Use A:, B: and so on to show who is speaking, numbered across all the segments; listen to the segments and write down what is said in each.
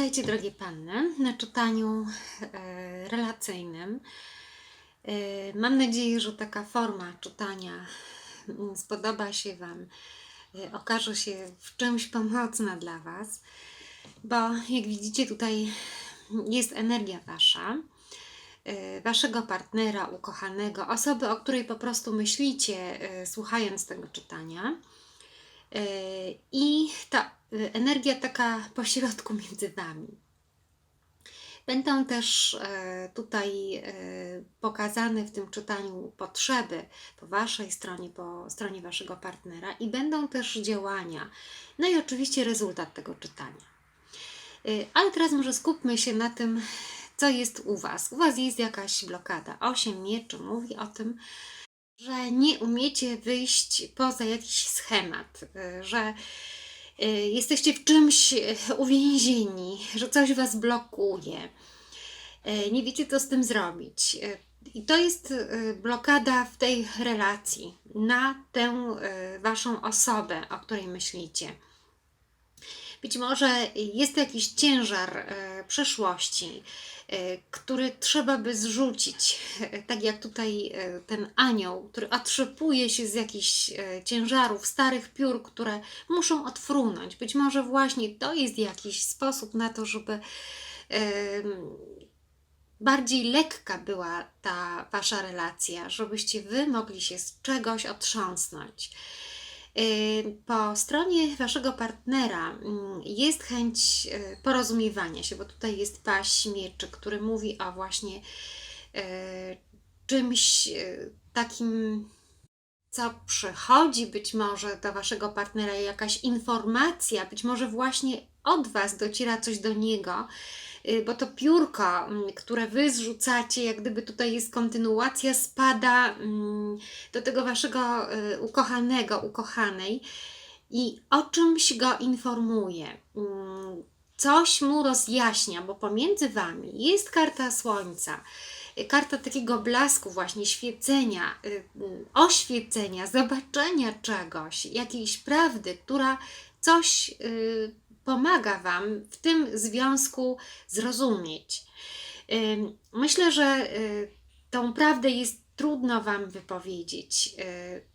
A: Witajcie drogie panny na czytaniu e, relacyjnym. E, mam nadzieję, że taka forma czytania mm, spodoba się Wam, e, okaże się w czymś pomocna dla Was, bo jak widzicie tutaj jest energia Wasza, Waszego partnera, ukochanego, osoby, o której po prostu myślicie, słuchając tego czytania. E, I ta e, energia taka pośrodku między Wami. Będą też e, tutaj pokazane w tym czytaniu potrzeby po Waszej stronie, po stronie Waszego partnera i będą też działania. No i oczywiście rezultat tego czytania. Ale teraz może skupmy się na tym, co jest u Was. U Was jest jakaś blokada. Osiem mieczy mówi o tym, że nie umiecie wyjść poza jakiś schemat, y, że y, jesteście w czymś y, uwięzieni, że coś was blokuje. Nie wiecie, co z tym zrobić. I to jest blokada w tej relacji na tę waszą osobę, o której myślicie. Być może jest to jakiś ciężar przeszłości, który trzeba by zrzucić. E, Tak jak tutaj e, ten anioł, który otrzepuje się z jakichś e, ciężarów, starych piór, które muszą odfrunąć. Być może właśnie to jest jakiś sposób na to, żeby bardziej lekka była ta wasza relacja, żebyście wy mogli się z czegoś otrząsnąć. Y, Po stronie waszego partnera mm, jest chęć y, porozumiewania się, bo tutaj jest paść mieczy, który mówi o właśnie y, czymś takim, co przychodzi być może do waszego partnera, jakaś informacja, być może właśnie od was dociera coś do niego, bo to piórko, mm, które wy zrzucacie, jak gdyby tutaj jest kontynuacja, spada mm, do tego waszego y, ukochanego, ukochanej i o czymś go informuje. Mm, Coś mu rozjaśnia, bo pomiędzy wami jest karta słońca, y, karta takiego blasku, właśnie świecenia, y, y, oświecenia, zobaczenia czegoś, jakiejś prawdy, która coś y, pomaga wam w tym związku zrozumieć. Myślę, że y, tą prawdę jest trudno Wam wypowiedzieć. Y,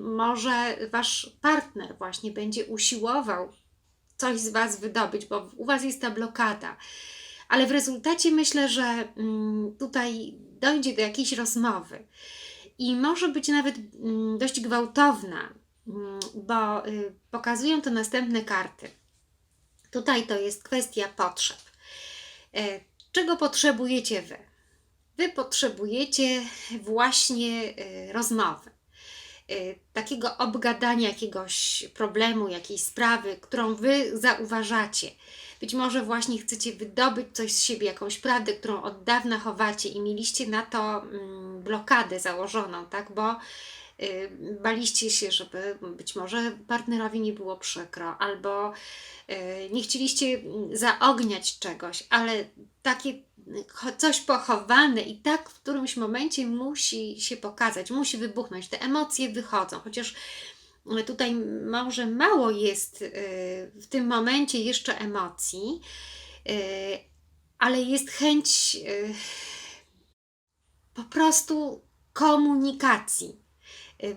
A: Może Wasz partner właśnie będzie usiłował coś z Was wydobyć, bo u Was jest ta blokada. Ale w rezultacie myślę, że mm, tutaj dojdzie do jakiejś rozmowy i może być nawet mm, dość gwałtowna, mm, bo y, pokazują to następne karty. Tutaj to jest kwestia potrzeb. E, Czego potrzebujecie Wy? Wy potrzebujecie właśnie y, rozmowy, y, takiego obgadania jakiegoś problemu, jakiejś sprawy, którą Wy zauważacie. Być może właśnie chcecie wydobyć coś z siebie, jakąś prawdę, którą od dawna chowacie i mieliście na to mm, blokadę założoną, tak? Bo baliście się, żeby być może partnerowi nie było przykro, albo y, nie chcieliście zaogniać czegoś, ale takie coś pochowane i tak w którymś momencie musi się pokazać, musi wybuchnąć. Te emocje wychodzą, chociaż tutaj może mało jest y, w tym momencie jeszcze emocji, y, ale jest chęć y, po prostu komunikacji.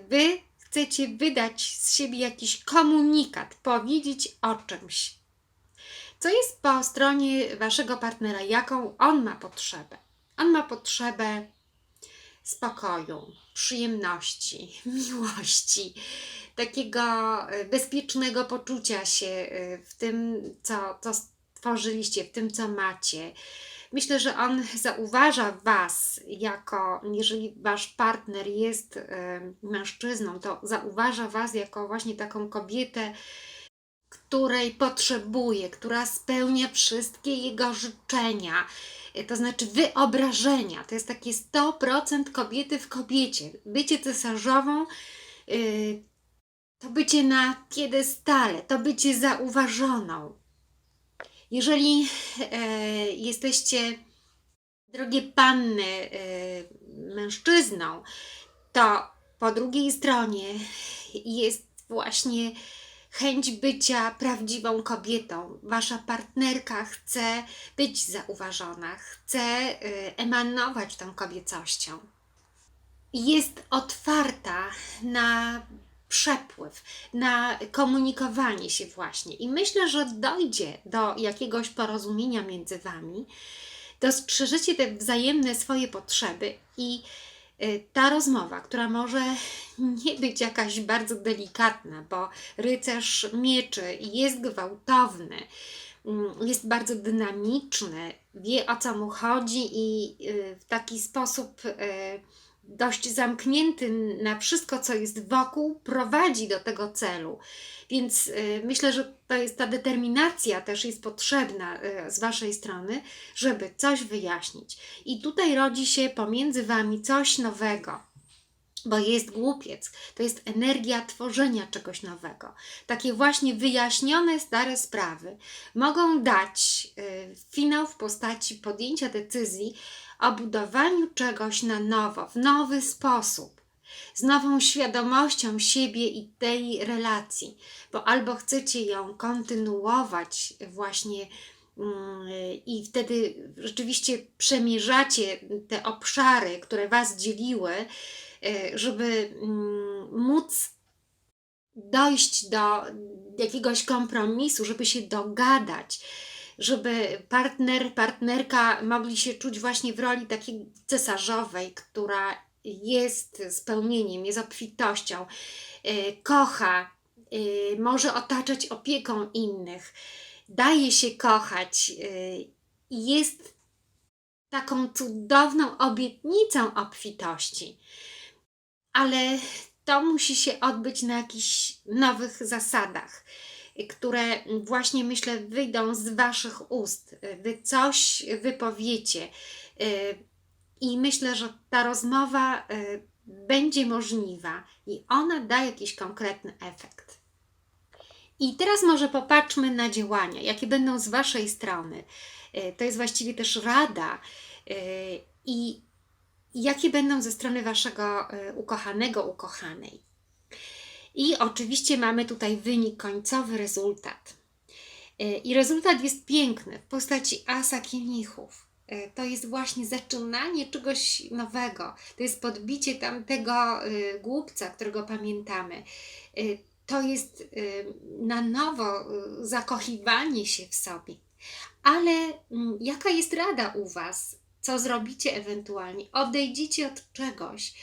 A: Wy chcecie wydać z siebie jakiś komunikat, powiedzieć o czymś. Co jest po stronie waszego partnera? Jaką on ma potrzebę? On ma potrzebę spokoju, przyjemności, miłości, takiego e, bezpiecznego poczucia się e, w tym, co, co stworzyliście, w tym, co macie. Myślę, że on zauważa Was jako, jeżeli Wasz partner jest e, mężczyzną, to zauważa Was jako właśnie taką kobietę, której potrzebuje, która spełnia wszystkie jego życzenia, e, to znaczy wyobrażenia. To jest takie 100% kobiety w kobiecie. Bycie cesarzową y, to bycie na piedestale, to bycie zauważoną. Jeżeli e, jesteście, drogie panny, e, mężczyzną, to po drugiej stronie jest właśnie chęć bycia prawdziwą kobietą. Wasza partnerka chce być zauważona, chce y, emanować tą kobiecością. Jest otwarta na przepływ, na komunikowanie się właśnie. I myślę, że dojdzie do jakiegoś porozumienia między Wami, dostrzeżycie te wzajemne swoje potrzeby i y, ta rozmowa, która może nie być jakaś bardzo delikatna, bo rycerz mieczy jest gwałtowny, mm, jest bardzo dynamiczny, wie o co mu chodzi i y, w taki sposób y, dość zamknięty na wszystko, co jest wokół, prowadzi do tego celu. Więc y, myślę, że to jest ta determinacja też jest potrzebna y, z Waszej strony, żeby coś wyjaśnić. I tutaj rodzi się pomiędzy Wami coś nowego. Bo jest głupiec, to jest energia tworzenia czegoś nowego. Takie właśnie wyjaśnione stare sprawy mogą dać y, finał w postaci podjęcia decyzji o budowaniu czegoś na nowo, w nowy sposób, z nową świadomością siebie i tej relacji, bo albo chcecie ją kontynuować właśnie mm, i wtedy rzeczywiście przemierzacie te obszary, które Was dzieliły, żeby mm, móc dojść do jakiegoś kompromisu, żeby się dogadać, żeby partner, partnerka mogli się czuć właśnie w roli takiej cesarzowej, która jest spełnieniem, jest obfitością, y, kocha, y, może otaczać opieką innych, daje się kochać i jest taką cudowną obietnicą obfitości. Ale to musi się odbyć na jakichś nowych zasadach które właśnie myślę wyjdą z Waszych ust. Wy coś wypowiecie. Y, I myślę, że ta rozmowa y, będzie możliwa i ona da jakiś konkretny efekt. I teraz może popatrzmy na działania, jakie będą z Waszej strony. Y, to jest właściwie też rada i jakie będą ze strony Waszego ukochanego, ukochanej. I oczywiście mamy tutaj wynik końcowy, rezultat. E, I rezultat jest piękny w postaci asa kielichów. E, to jest właśnie zaczynanie czegoś nowego. To jest podbicie tamtego głupca, którego pamiętamy. To jest na nowo zakochiwanie się w sobie. Ale mm, jaka jest rada u Was? Co zrobicie ewentualnie? Odejdziecie od czegoś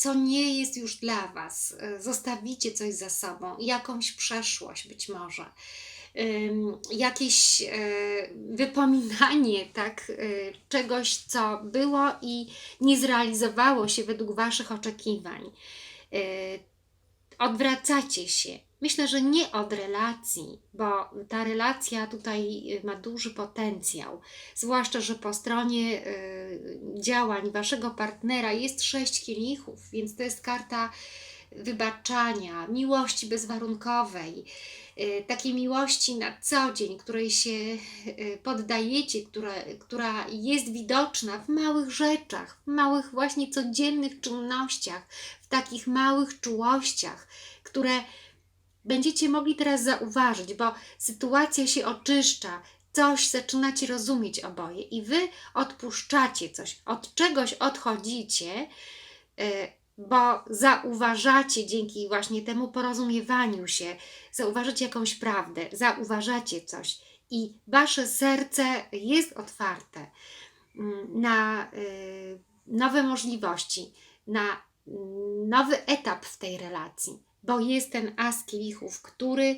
A: co nie jest już dla Was. E, zostawicie coś za sobą, jakąś przeszłość być może, jakieś e, wypominanie tak, e, czegoś, co było i nie zrealizowało się według Waszych oczekiwań. Odwracacie się Myślę, że nie od relacji, bo ta relacja tutaj y, ma duży potencjał. Zwłaszcza, że po stronie y, działań waszego partnera jest sześć kielichów, więc to jest karta wybaczania, miłości bezwarunkowej, y, takiej miłości na co dzień, której się poddajecie, która, która jest widoczna w małych rzeczach, w małych właśnie codziennych czynnościach, w takich małych czułościach, które będziecie mogli teraz zauważyć, bo sytuacja się oczyszcza, coś zaczynacie rozumieć oboje i wy odpuszczacie coś, od czegoś odchodzicie, e, bo zauważacie dzięki właśnie temu porozumiewaniu się, zauważacie jakąś prawdę, zauważacie coś i wasze serce jest otwarte mm, na e, nowe możliwości, na mm, nowy etap w tej relacji bo jest ten as kielichów, który,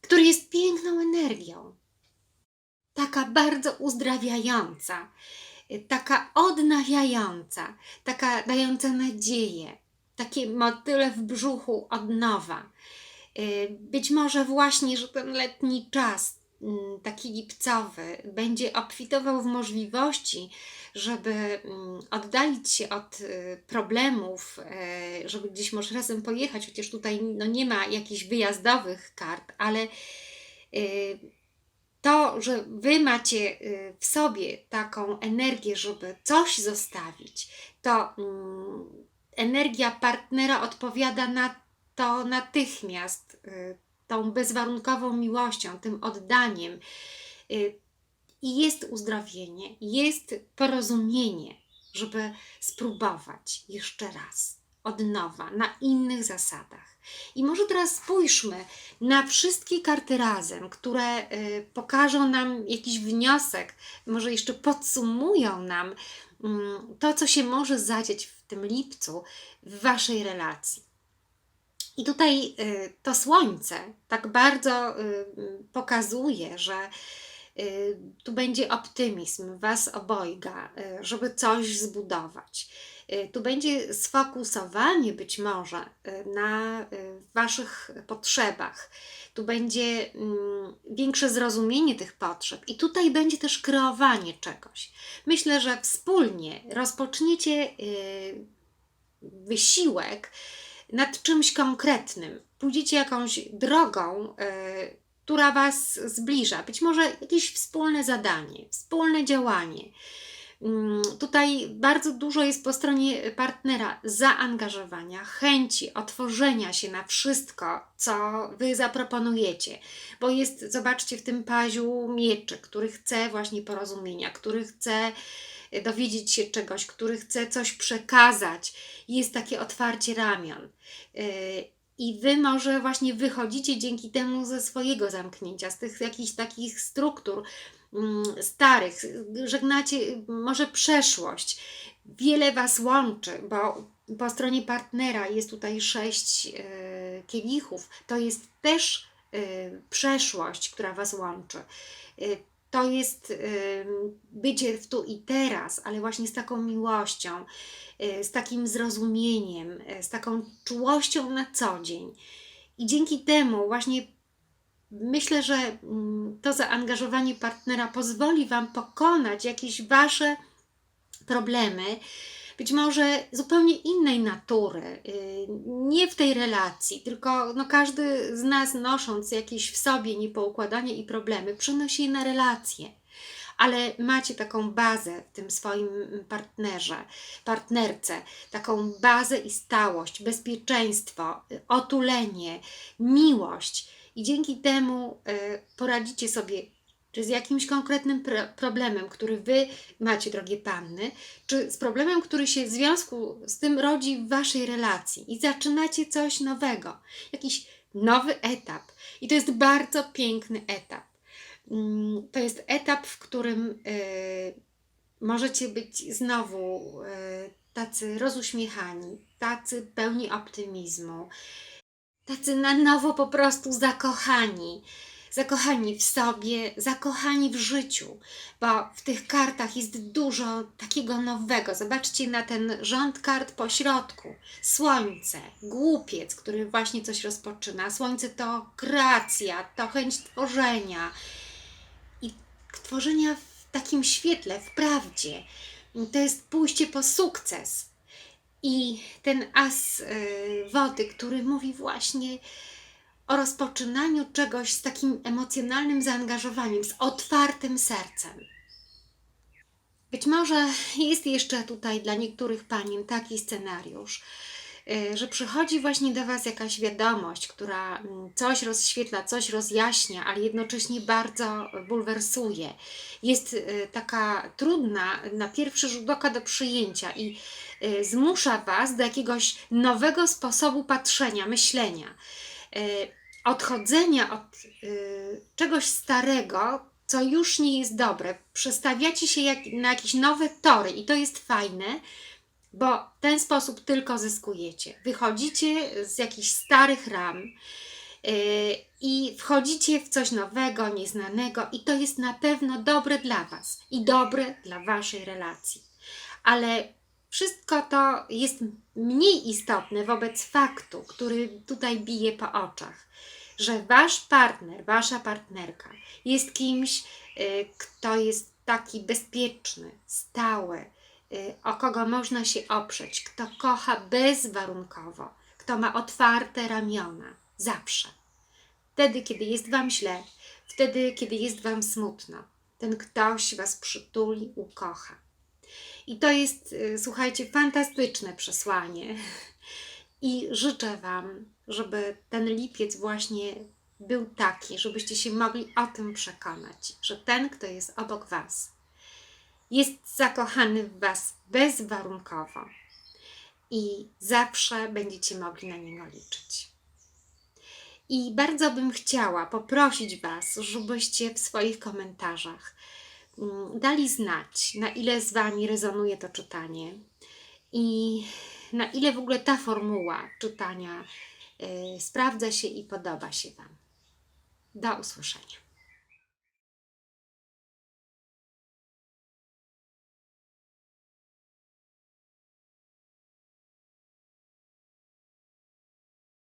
A: który jest piękną energią. Taka bardzo uzdrawiająca, taka odnawiająca, taka dająca nadzieję, takie motyle w brzuchu od nowa. Być może właśnie, że ten letni czas Mm, taki lipcowy będzie obfitował w możliwości, żeby mm, oddalić się od y, problemów, e, żeby gdzieś może razem pojechać, chociaż tutaj no nie ma jakichś wyjazdowych kart, ale y, to, że Wy macie y, w sobie taką energię, żeby coś zostawić, to mm, energia partnera odpowiada na to natychmiast tą bezwarunkową miłością, tym oddaniem i jest uzdrowienie, jest porozumienie, żeby spróbować jeszcze raz, od nowa, na innych zasadach. I może teraz spójrzmy na wszystkie karty razem, które y, pokażą nam jakiś wniosek, może jeszcze podsumują nam mm, to, co się może zadzieć w tym lipcu w Waszej relacji. I tutaj y, to słońce tak bardzo y, pokazuje, że tu będzie optymizm Was obojga, żeby coś zbudować. Tu będzie sfokusowanie być może na Waszych potrzebach. Tu będzie mm, większe zrozumienie tych potrzeb, i tutaj będzie też kreowanie czegoś. Myślę, że wspólnie rozpoczniecie wysiłek nad czymś konkretnym. Pójdziecie jakąś drogą, która Was zbliża. Być może jakieś wspólne zadanie, wspólne działanie. Yy, tutaj bardzo dużo jest po stronie partnera zaangażowania, chęci otworzenia się na wszystko, co Wy zaproponujecie, bo jest, zobaczcie, w tym paziu mieczy, który chce właśnie porozumienia, który chce dowiedzieć się czegoś, który chce coś przekazać. Jest takie otwarcie ramion. I wy może właśnie wychodzicie dzięki temu ze swojego zamknięcia, z tych jakichś takich struktur mm, starych, żegnacie może przeszłość. Wiele was łączy, bo po stronie partnera jest tutaj sześć y, kielichów. To jest też y, przeszłość, która was łączy to jest bycie w tu i teraz, ale właśnie z taką miłością, y, z takim zrozumieniem, y, z taką czułością na co dzień. I dzięki temu właśnie myślę, że to zaangażowanie partnera pozwoli Wam pokonać jakieś Wasze problemy, być może zupełnie innej natury, y, nie w tej relacji, tylko no każdy z nas nosząc jakieś w sobie niepoukładanie i problemy, przenosi je na relacje. Ale macie taką bazę w tym swoim partnerze, partnerce, taką bazę i stałość, bezpieczeństwo, otulenie, miłość. I dzięki temu y, poradzicie sobie czy z jakimś konkretnym problemem, który Wy macie, drogie panny, czy z problemem, który się w związku z tym rodzi w Waszej relacji i zaczynacie coś nowego, jakiś nowy etap. I to jest bardzo piękny etap. Mm, to jest etap, w którym y, możecie być znowu y, tacy rozuśmiechani, tacy pełni optymizmu, tacy na nowo po prostu zakochani zakochani w sobie, zakochani w życiu, bo w tych kartach jest dużo takiego nowego. Zobaczcie na ten rząd kart po środku. Słońce, głupiec, który właśnie coś rozpoczyna. Słońce to kreacja, to chęć tworzenia i tworzenia w takim świetle, w prawdzie. To jest pójście po sukces. I ten as yy, wody, który mówi właśnie o rozpoczynaniu czegoś z takim emocjonalnym zaangażowaniem, z otwartym sercem. Być może jest jeszcze tutaj dla niektórych panien taki scenariusz, y, że przychodzi właśnie do Was jakaś wiadomość, która mm, coś rozświetla, coś rozjaśnia, ale jednocześnie bardzo bulwersuje. Jest y, taka trudna na pierwszy rzut oka do przyjęcia i y, zmusza Was do jakiegoś nowego sposobu patrzenia, myślenia odchodzenia od y, czegoś starego, co już nie jest dobre. Przestawiacie się jak, na jakieś nowe tory i to jest fajne, bo w ten sposób tylko zyskujecie. Wychodzicie z jakichś starych ram y, i wchodzicie w coś nowego, nieznanego, i to jest na pewno dobre dla Was i dobre dla Waszej relacji. Ale wszystko to jest mniej istotne wobec faktu, który tutaj bije po oczach, że wasz partner, wasza partnerka jest kimś, y, kto jest taki bezpieczny, stały, y, o kogo można się oprzeć, kto kocha bezwarunkowo, kto ma otwarte ramiona zawsze. Wtedy, kiedy jest wam źle, wtedy, kiedy jest wam smutno, ten ktoś was przytuli, ukocha. I to jest, y, słuchajcie, fantastyczne przesłanie. I życzę Wam, żeby ten lipiec właśnie był taki, żebyście się mogli o tym przekonać, że ten, kto jest obok Was, jest zakochany w Was bezwarunkowo i zawsze będziecie mogli na niego liczyć. I bardzo bym chciała poprosić Was, żebyście w swoich komentarzach dali znać, na ile z Wami rezonuje to czytanie i na ile w ogóle ta formuła czytania y, sprawdza się i podoba się Wam. Do usłyszenia.